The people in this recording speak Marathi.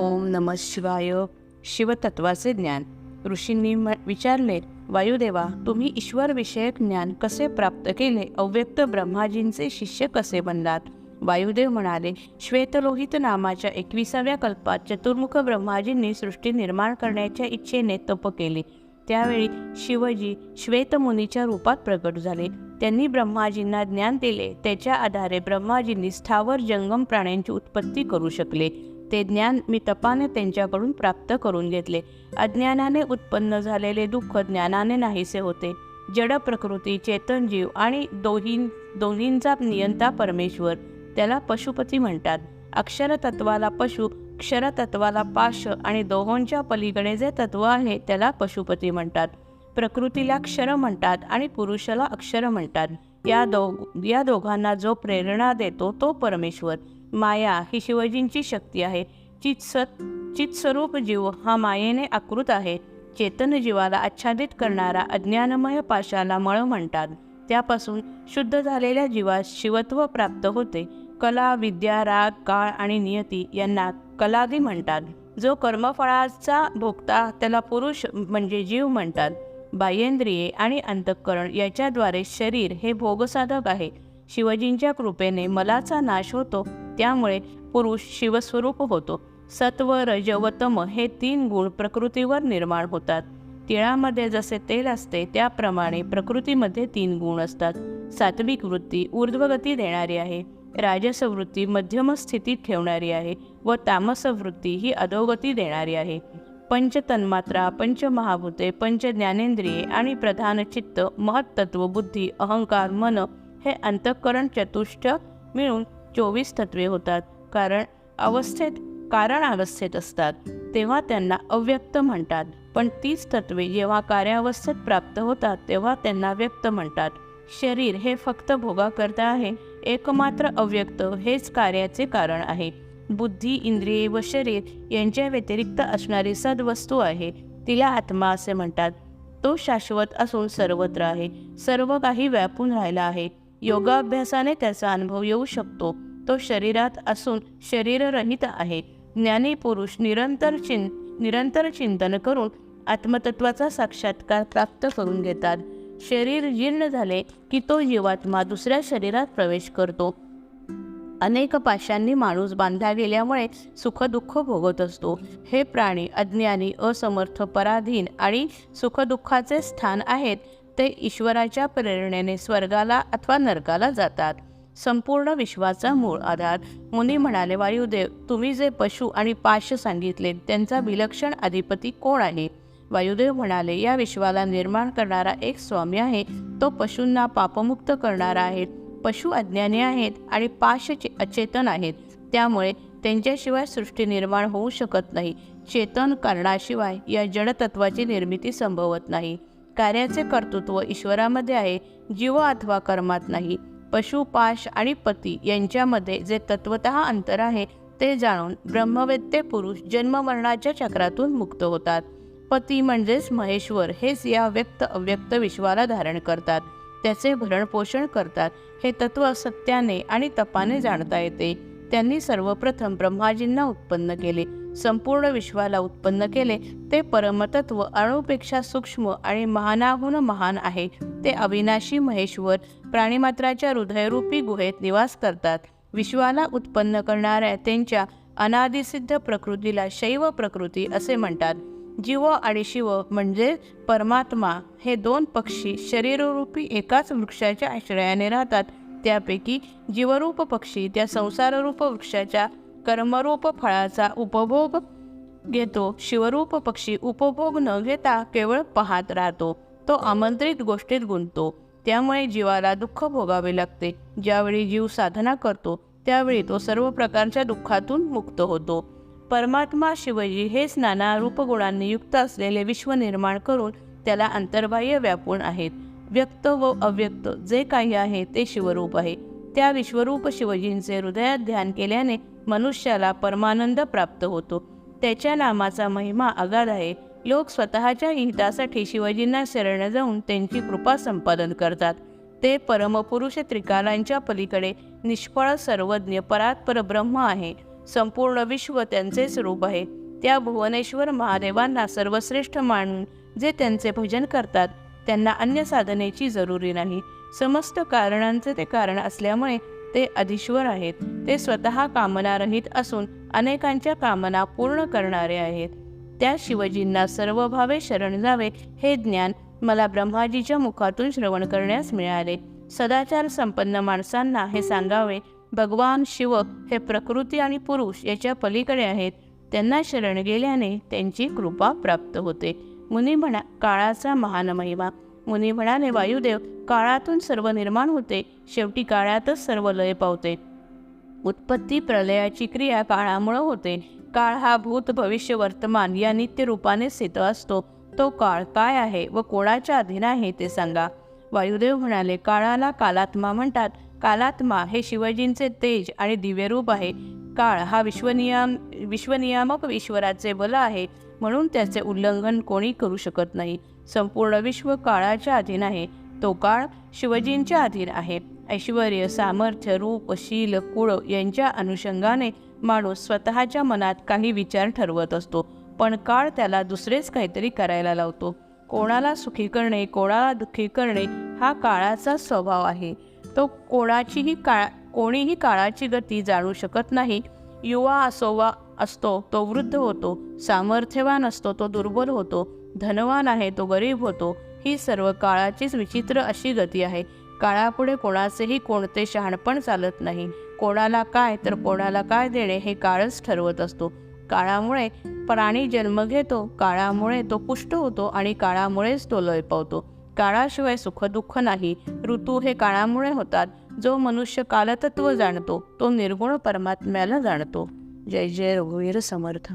ओम नम शिवाय. शिवतत्वाचे ज्ञान. ऋषींनी म- विचारले वायुदेवा तुम्ही ईश्वरविषयक ज्ञान कसे प्राप्त केले? अव्यक्त ब्रह्माजींचे शिष्य कसे बनलात? वायुदेव म्हणाले श्वेतलोहित नामाच्या एकविसाव्या कल्पात चतुर्मुख ब्रह्माजींनी सृष्टी निर्माण करण्याच्या इच्छेने तप केले. त्यावेळी शिवजी श्वेतमुनीच्या रूपात प्रकट झाले. त्यांनी ब्रह्माजींना ज्ञान दिले. त्याच्या आधारे ब्रह्माजींनी स्थावर जंगम प्राण्यांची उत्पत्ती करू शकले. ते ज्ञान मी तपाने त्यांच्याकडून प्राप्त करून घेतले. अज्ञानाने उत्पन्न झालेले दुःख ज्ञानाने नाहीसे होते. जड प्रकृती चेतनजीव आणि दोही दोन्हींचा नियंता परमेश्वर त्याला पशुपती म्हणतात. अक्षरतत्वाला पशु क्षरतत्वाला पाश आणि दोहोंच्या पलीकडे जे तत्व आहे त्याला पशुपती म्हणतात. प्रकृतीला क्षर म्हणतात आणि पुरुषाला अक्षर म्हणतात. या दो या दोघांना जो प्रेरणा देतो तो परमेश्वर. माया ही शिवजींची शक्ती आहे. चित्सत चित्स्वरूप जीव हा मायेने आकृत आहे. चेतन जीवाला आच्छादित करणारा अज्ञानमय पाशाला मळ म्हणतात. त्यापासून शुद्ध झालेल्या जीवास शिवत्व प्राप्त होते. कला विद्या राग काळ आणि नियती यांना कलादी म्हणतात. जो कर्मफळाचा भोगता त्याला पुरुष म्हणजे जीव म्हणतात. बाह्येंद्रिये आणि अंतःकरण याच्याद्वारे शरीर हे भोगसाधक आहे. शिवजींच्या कृपेने मलाचा नाश होतो त्यामुळे पुरुष शिवस्वरूप होतो. सत्व रज व तम हे तीन गुण प्रकृतीवर निर्माण होतात. तिळामध्ये जसे तेल असते त्याप्रमाणे प्रकृतीमध्ये तीन गुण असतात. सात्विक वृत्ती ऊर्ध्वगती देणारी आहे. राजस वृत्ती मध्यम स्थितीत ठेवणारी आहे व तामस वृत्ती ही अधोगती देणारी आहे. पंचतन्मात्रा पंचमहाभूते पंच ज्ञानेंद्रिये आणि प्रधान चित्त महत्त्व बुद्धी अहंकार मन हे अंतःकरण चतुष्ट मिळून चोवीस तत्वे होतात. कारण अवस्थेत कारण अवस्थेत असतात. तेव्हा त्यांना अव्यक्त म्हणतात. पण तीच तत्वे जेव्हा कार्यावस्थेत प्राप्त होतात तेव्हा त्यांना व्यक्त म्हणतात. शरीर हे फक्त भोगाकरता आहे एकमात्र अव्यक्त हेच कार्याचे कारण आहे. बुद्धी इंद्रिये व शरीर यांच्या व्यतिरिक्त असणारी सद्वस्तू आहे. तिला आत्मा असे म्हणतात. तो शाश्वत असून सर्वत्र आहे. सर्व काही व्यापून राहिला आहे. योगाभ्यासाने त्याचा अनुभव येऊ शकतो. तो शरीरात असून शरीररहित आहे. ज्ञानी पुरुष निरंतर चिं निरंतर चिंतन करून आत्मतत्वाचा साक्षात्कार प्राप्त करून घेतात. शरीर जीर्ण झाले की तो जीवात्मा दुसऱ्या शरीरात प्रवेश करतो. अनेक पाशांनी माणूस बांधला गेल्यामुळे सुखदुःख भोगत असतो. हे प्राणी अज्ञानी असमर्थ पराधीन आणि सुखदुःखाचे स्थान आहेत. ते ईश्वराच्या प्रेरणेने स्वर्गाला अथवा नरकाला जातात. संपूर्ण विश्वाचा मूळ आधार. मुनी म्हणाले वायुदेव तुम्ही जे पशु आणि पाश सांगितले त्यांचा विलक्षण अधिपती कोण आहे? वायुदेव म्हणाले या विश्वाला निर्माण करणारा एक स्वामी आहे. तो पशूंना पापमुक्त करणारा आहे. पशु अज्ञानी आहेत आणि पाश अचेतन आहेत. त्यामुळे त्यांच्याशिवाय सृष्टी निर्माण होऊ शकत नाही. चेतन कारणाशिवाय या जडतत्वाची निर्मिती संभवत नाही. कार्याचे कर्तृत्व ईश्वरामध्ये आहे जीव अथवा कर्मात नाही. पशु पाश आणि पती यांच्यामध्ये जे तत्वत अंतर आहे ते जाणून ब्रह्मवेत्ते पुरुष जन्ममरणाच्या चक्रातून मुक्त होतात. पती म्हणजेच महेश्वर हेच या व्यक्त अव्यक्त विश्वाला धारण करतात. त्याचे भरणपोषण करतात. हे तत्व सत्याने आणि तपाने जाणता येते. त्यांनी सर्वप्रथम ब्रह्माजींना उत्पन्न केले. संपूर्ण विश्वाला उत्पन्न केले ते परमतत्व अणुपेक्षा सूक्ष्म आणि महानाहून महान आहे. ते अविनाशी महेश्वर प्राणीमात्राच्या हृदयरूपी गुहेत निवास करतात. विश्वाला उत्पन्न करणाऱ्या त्यांच्या अनादिसिद्ध प्रकृतीला शैव प्रकृती असे म्हणतात. जीव आणि शिव म्हणजे परमात्मा. हे दोन पक्षी शरीररूपी एकाच वृक्षाच्या आश्रयाने राहतात. त्यापैकी जीवरूप पक्षी त्या संसाररूप वृक्षाच्या कर्मरूप फळाचा उपभोग घेतो. शिवरूप पक्षी उपभोग न घेता केवळ पाहत राहतो. तो आमंत्रित गोष्टीत गुंततो. त्यामुळे जीवाला दुःख भोगावे लागते. ज्यावेळी जीव साधना करतो त्यावेळी तो सर्व प्रकारच्या दुःखातून मुक्त होतो. परमात्मा शिवजी हेच नाना रूपगुणांनी युक्त असलेले विश्व निर्माण करून त्याला अंतर्बाह्य व्यापून आहेत. व्यक्त व अव्यक्त जे काही आहे ते शिवरूप आहे. त्या विश्वरूप शिवजींचे हृदयात ध्यान केल्याने मनुष्याला परमानंद प्राप्त होतो. त्याच्या नामाचा महिमा अगाध आहे. लोक स्वतःच्या हितासाठी शिवाजींना शरण जाऊन त्यांची कृपा संपादन करतात. ते परमपुरुष त्रिकालांच्या पलीकडे निष्फळ सर्वज्ञ परात्पर ब्रह्म आहे. संपूर्ण विश्व त्यांचे स्वरूप आहे. त्या भुवनेश्वर महादेवांना सर्वश्रेष्ठ मानून जे त्यांचे भजन करतात त्यांना अन्य साधनेची जरुरी नाही. समस्त कारणांचे ते कारण असल्यामुळे ते अधिश्वर आहेत. ते स्वतः कामनारहित असून अनेकांच्या कामना पूर्ण करणारे आहेत. त्या शिवजींना सर्व भावे शरण जावे हे ज्ञान मला ब्रह्माजीच्या मुखातून श्रवण करण्यास मिळाले. सदाचार संपन्न माणसांना हे सांगावे भगवान शिव हे प्रकृती आणि पुरुष याच्या पलीकडे आहेत. त्यांना शरण गेल्याने त्यांची कृपा प्राप्त होते. मुनी म्हणा काळाचा महान महिमा. मुनी म्हणाले वायुदेव काळातून सर्व निर्माण होते. शेवटी काळातच सर्व लय पावते. उत्पत्ती प्रलयाची क्रिया काळामुळं होते. काळ हा भूत भविष्य वर्तमान या नित्य रूपाने स्थित असतो. तो काळ काय आहे व कोणाच्या अधीन आहे ते सांगा. वायुदेव म्हणाले काळाला कालात्मा म्हणतात. कालात्मा हे शिवजींचे तेज आणि दिव्यरूप आहे. काळ हा विश्वनियाम विश्वनियामक ईश्वराचे बल आहे. म्हणून त्याचे उल्लंघन कोणी करू शकत नाही. संपूर्ण विश्व काळाच्या अधीन आहे. तो काळ शिवजींच्या अधीन आहे. ऐश्वर सामर्थ्य रूप शील कुळ यांच्या अनुषंगाने माणूस स्वतःच्या मनात काही विचार ठरवत असतो. पण काळ त्याला दुसरेच काहीतरी करायला लावतो. कोणाला सुखी करणे कोणाला दुःखी करणे हा काळाचा स्वभाव आहे. तो कोणाचीही काळ कोणीही काळाची गती जाणू शकत नाही. युवा असो वा असतो तो वृद्ध होतो. सामर्थ्यवान असतो तो दुर्बल होतो. धनवान आहे तो गरीब होतो ही सर्व काळाचीच विचित्र अशी गती आहे. काळापुढे कोणाचेही कोणते शहाणपण चालत नाही. कोणाला काय तर कोणाला काय देणे हे काळच ठरवत असतो. काळामुळे प्राणी जन्म घेतो काळामुळे तो पुष्ट होतो आणि काळामुळेच तो लय पावतो. काळाशिवाय सुखदुःख नाही. ऋतू हे काळामुळे होतात. जो मनुष्य कालतत्व जाणतो तो निर्गुण परमात्म्याला जाणतो. जय जय रघुवीर समर्थ.